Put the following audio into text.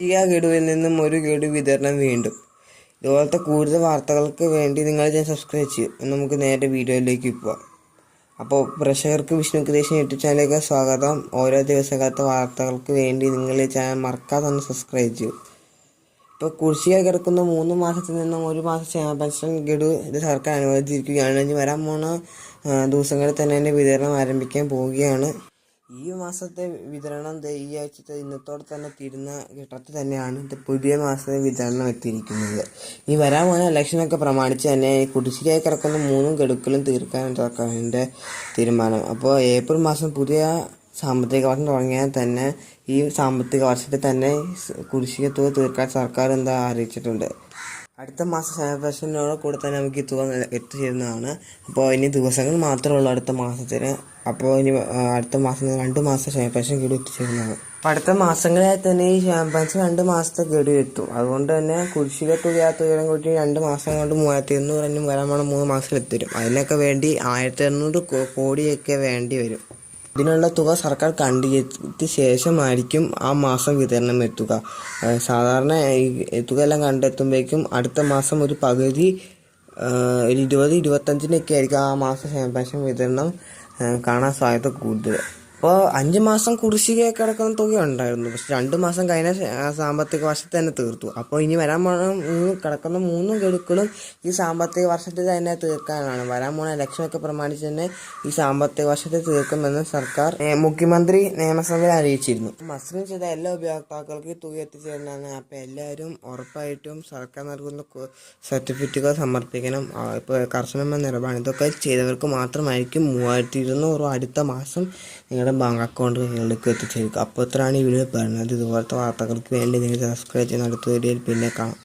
കുടിശ്ശിക ഗഡുവിൽ നിന്നും ഒരു ഗഡു വിതരണം വീണ്ടും. ഇതുപോലത്തെ കൂടുതൽ വാർത്തകൾക്ക് വേണ്ടി നിങ്ങൾ ഞാൻ സബ്സ്ക്രൈബ് ചെയ്യും. നമുക്ക് നേരെ വീഡിയോയിലേക്ക് പോവാം. അപ്പോൾ പ്രേക്ഷകർക്ക് വിഷ്ണു കൃതേശൻ യൂട്യൂബ് ചാനലിലേക്ക് സ്വാഗതം. ഓരോ ദിവസകാലത്തെ വാർത്തകൾക്ക് വേണ്ടി നിങ്ങൾ ഈ ചാനൽ മറക്കാതെ ഒന്ന് സബ്സ്ക്രൈബ് ചെയ്യും. ഇപ്പോൾ കുടിശ്ശിക കിടക്കുന്ന മൂന്ന് മാസത്തിൽ നിന്നും ഒരു മാസം ക്ഷേമ പെൻഷൻ ഗഡു ഇത് സർക്കാർ അനുവദിച്ചിരിക്കുകയാണ്. ഇനി വരാൻ പോണ ദിവസങ്ങളിൽ തന്നെ അതിന്റെ വിതരണം ആരംഭിക്കാൻ പോവുകയാണ്. ഈ മാസത്തെ വിതരണം ഈ ആഴ്ചത്തെ ഇന്നത്തോടെ തന്നെ തീരുന്ന ഘട്ടത്തിൽ തന്നെയാണ് ഇത് പുതിയ മാസത്തെ വിതരണം എത്തിയിരിക്കുന്നത്. ഈ വരാൻ പോകുന്ന ഇലക്ഷനൊക്കെ പ്രമാണിച്ച് തന്നെ ഈ കുടിശ്ശികയായി കിടക്കുന്ന മൂന്നും ഗഡുക്കളും തീർക്കാൻ സർക്കാരിന്റെ തീരുമാനം. അപ്പോൾ ഏപ്രിൽ മാസം പുതിയ സാമ്പത്തിക വർഷം തുടങ്ങിയാൽ തന്നെ ഈ സാമ്പത്തിക വർഷത്തിൽ തന്നെ കുടിശ്ശിക തുക തീർക്കാൻ സർക്കാർ എന്താ അറിയിച്ചിട്ടുണ്ട് അടുത്ത മാസം സെലിബ്രേഷനോട് കൂടെ തന്നെ നമുക്ക് ഈ തുക എത്തിച്ചേരുന്നതാണ്. അപ്പോൾ ഇനി ദിവസങ്ങൾ മാത്രമേ ഉള്ളൂ അടുത്ത മാസത്തിന്. അപ്പോൾ ഇനി അടുത്ത മാസം രണ്ട് മാസം സെലിബ്രേഷൻ ഗഡു എത്തിച്ചേരുന്നതാണ്. അടുത്ത മാസങ്ങളായി തന്നെ ഈ ഷാമ്പൻസ് രണ്ട് മാസത്തെ ഗഡു എത്തും. അതുകൊണ്ട് തന്നെ കുടിശ്ശിക തുക തുകയും കൂട്ടി രണ്ട് മാസം കൊണ്ട് മൂവായിരത്തി എണ്ണൂറ് അഞ്ഞും വരാൻ മൂന്ന് മാസത്തിൽ എത്തിരും അതിനൊക്കെ വേണ്ടി ആയിരത്തി എണ്ണൂറ് കോടിയൊക്കെ വേണ്ടി വരും. ഇതിനുള്ള തുക സർക്കാർ കണ്ടെത്തിയ ശേഷമായിരിക്കും ആ മാസം വിതരണം എത്തുക. സാധാരണ തുകയെല്ലാം കണ്ടെത്തുമ്പോഴേക്കും അടുത്ത മാസം ഒരു പകുതി ഒരു ഇരുപത് ഇരുപത്തഞ്ചിനൊക്കെ ആയിരിക്കും ആ മാസം പെൻഷൻ വിതരണം കാണാൻ സാധ്യത കൂടുതൽ. അപ്പോൾ അഞ്ച് മാസം കുടിശ്ശികയൊക്കെ കിടക്കുന്ന തുക ഉണ്ടായിരുന്നു പക്ഷെ രണ്ട് മാസം കഴിഞ്ഞ സാമ്പത്തിക വർഷത്തിൽ തന്നെ തീർത്തു. അപ്പോൾ ഇനി വരാൻ പോണ കിടക്കുന്ന മൂന്നും ഗഡുക്കളും ഈ സാമ്പത്തിക വർഷത്തിൽ തന്നെ തീർക്കാനാണ്. വരാൻ പോണ ഇലക്ഷനൊക്കെ പ്രമാണിച്ച് തന്നെ ഈ സാമ്പത്തിക വർഷത്തിൽ തീർക്കുമെന്ന് സർക്കാർ മുഖ്യമന്ത്രി നിയമസഭയിൽ അറിയിച്ചിരുന്നു. മസ്ലിം ചെയ്ത എല്ലാ ഉപയോക്താക്കൾക്കും ഈ തുക എത്തിച്ചേരുന്നതാണ്. അപ്പോൾ എല്ലാവരും ഉറപ്പായിട്ടും സർക്കാർ നൽകുന്ന സർട്ടിഫിക്കറ്റുകൾ സമർപ്പിക്കണം. ഇപ്പോൾ കർശനമായ നിലപാട്. ഇതൊക്കെ ചെയ്തവർക്ക് മാത്രമായിരിക്കും മൂവായിരത്തി ഇരുന്നൂറ് അടുത്ത മാസം നിങ്ങളുടെ ബാങ്ക് അക്കൗണ്ടുകളിലേക്ക് എത്തിച്ചേരും അപ്പോൾ ഇത്രയാണ് ഈ വീഡിയോ പറയുന്നത്. ഇതുപോലത്തെ വാർത്തകൾക്ക് വേണ്ടി നിങ്ങൾ സബ്സ്ക്രൈബ് ചെയ്യുന്ന അടുത്ത വീഡിയോയിൽ പിന്നെ കാണാം.